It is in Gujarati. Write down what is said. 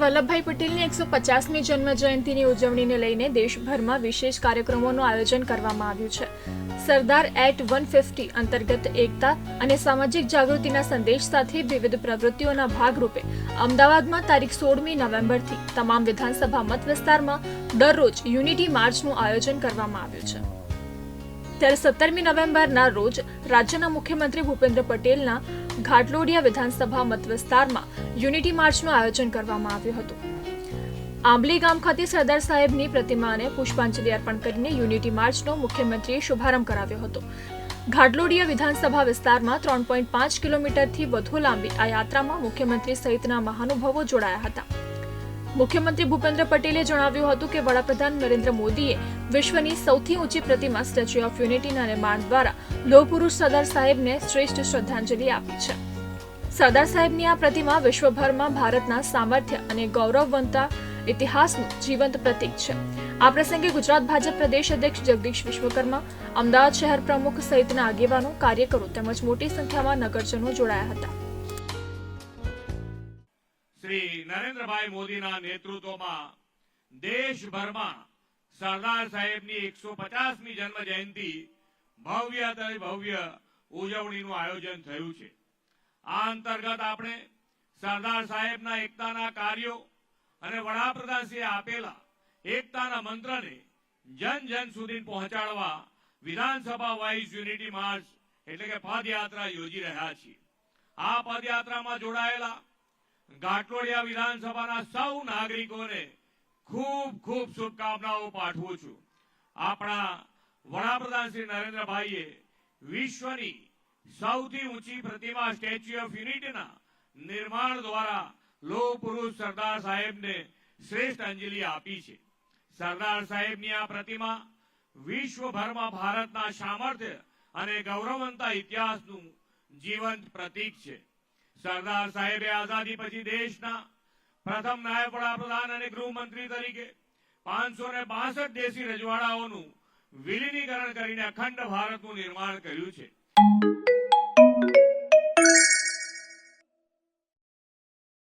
વલ્લભભાઈ પટેલની એકસો પચાસમી જન્મ જયંતિની ઉજવણીને લઈને દેશભરમાં વિશેષ કાર્યક્રમોનું આયોજન કરવામાં આવ્યું છે. સરદાર એટ વન ફિફ્ટી અંતર્ગત એકતા અને સામાજિક જાગૃતિના સંદેશ સાથે વિવિધ પ્રવૃત્તિઓના ભાગરૂપે અમદાવાદમાં તારીખ સોળમી નવેમ્બરથી તમામ વિધાનસભા મત વિસ્તારમાં દરરોજ યુનિટી માર્ચનું આયોજન કરવામાં આવ્યું છે. ત્યારે સત્તરમી નવેમ્બરના રોજ રાજ્યના મુખ્યમંત્રી ભૂપેન્દ્ર પટેલના ઘાટલોડિયા વિધાનસભા મત વિસ્તારમાં યુનિટી માર્ચનું આયોજન કરવામાં આવ્યું હતું. આંબલી ગામ ખાતે સરદાર સાહેબની પ્રતિમાને પુષ્પાંજલિ અર્પણ કરીને યુનિટી માર્ચનો મુખ્યમંત્રીએ શુભારંભ કરાવ્યો હતો. ઘાટલોડિયા વિધાનસભા વિસ્તારમાં ત્રણ પોઈન્ટ પાંચ કિલોમીટરથી વધુ લાંબી આ યાત્રામાં મુખ્યમંત્રી સહિતના મહાનુભાવો જોડાયા હતા. મુખ્યમંત્રી ભૂપેન્દ્ર પટેલે જણાવ્યું હતું કે વડાપ્રધાન નરેન્દ્ર મોદીએ વિશ્વની સૌથી ઊંચી પ્રતિમા સ્ટેચ્યુ ઓફ યુનિટીના નિર્માણ દ્વારા લોહ પુરુષ સરદાર સાહેબને શ્રેષ્ઠ શ્રદ્ધાંજલિ આપી છે. સરદાર સાહેબની આ પ્રતિમા વિશ્વભરમાં ભારતના સામર્થ્ય અને ગૌરવવંતા ઇતિહાસનું જીવંત પ્રતીક છે. આ પ્રસંગે ગુજરાત ભાજપ પ્રદેશ અધ્યક્ષ જગદીશ વિશ્વકર્મા, અમદાવાદ શહેર પ્રમુખ સહિતના આગેવાનો, કાર્યકરો તેમજ મોટી સંખ્યામાં નગરજનો જોડાયા હતા. શ્રી નરેન્દ્રભાઈ મોદીના નેતૃત્વમાં દેશભરમાં સરદાર સાહેબની એકસો પચાસમી જન્મ જયંતિ ભવ્ય ભવ્ય ઉજવણીનું આયોજન થયું છે. આ અંતર્ગત આપણે સરદાર સાહેબના એકતાના કાર્યો અને વડાપ્રધાનશ્રીએ આપેલા એકતાના મંત્રને જન જન સુધી પહોંચાડવા વિધાનસભા વાઇઝ યુનિટી માર્ચ એટલે કે પદયાત્રા યોજી રહ્યા છીએ. આ પદયાત્રામાં જોડાયેલા ઘાટલોડિયા વિધાનસભાના સૌ નાગરિકોને ખૂબ ખૂબ શુભકામનાઓ પાઠવું છું. આપણા વડાપ્રધાન શ્રી નરેન્દ્રભાઈએ વિશ્વની સૌથી ઊંચી પ્રતિમા સ્ટેચ્યુ ઓફ યુનિટીના નિર્માણ દ્વારા લોહ પુરુષ સરદાર સાહેબને શ્રેષ્ઠ અંજલિ આપી છે. સરદાર સાહેબની આ પ્રતિમા વિશ્વભરમાં ભારતના સામર્થ્ય અને ગૌરવવંતા ઇતિહાસનું જીવંત પ્રતીક છે. સરદાર સાહેબે આઝાદી પછી દેશના પ્રથમ નાયબ વડાપ્રધાન અને ગૃહમંત્રી તરીકે પાંચસો ને બાસઠ દેશી રજવાડાઓનું વિલીનીકરણ કરીને અખંડ ભારતનું નિર્માણ કર્યું છે.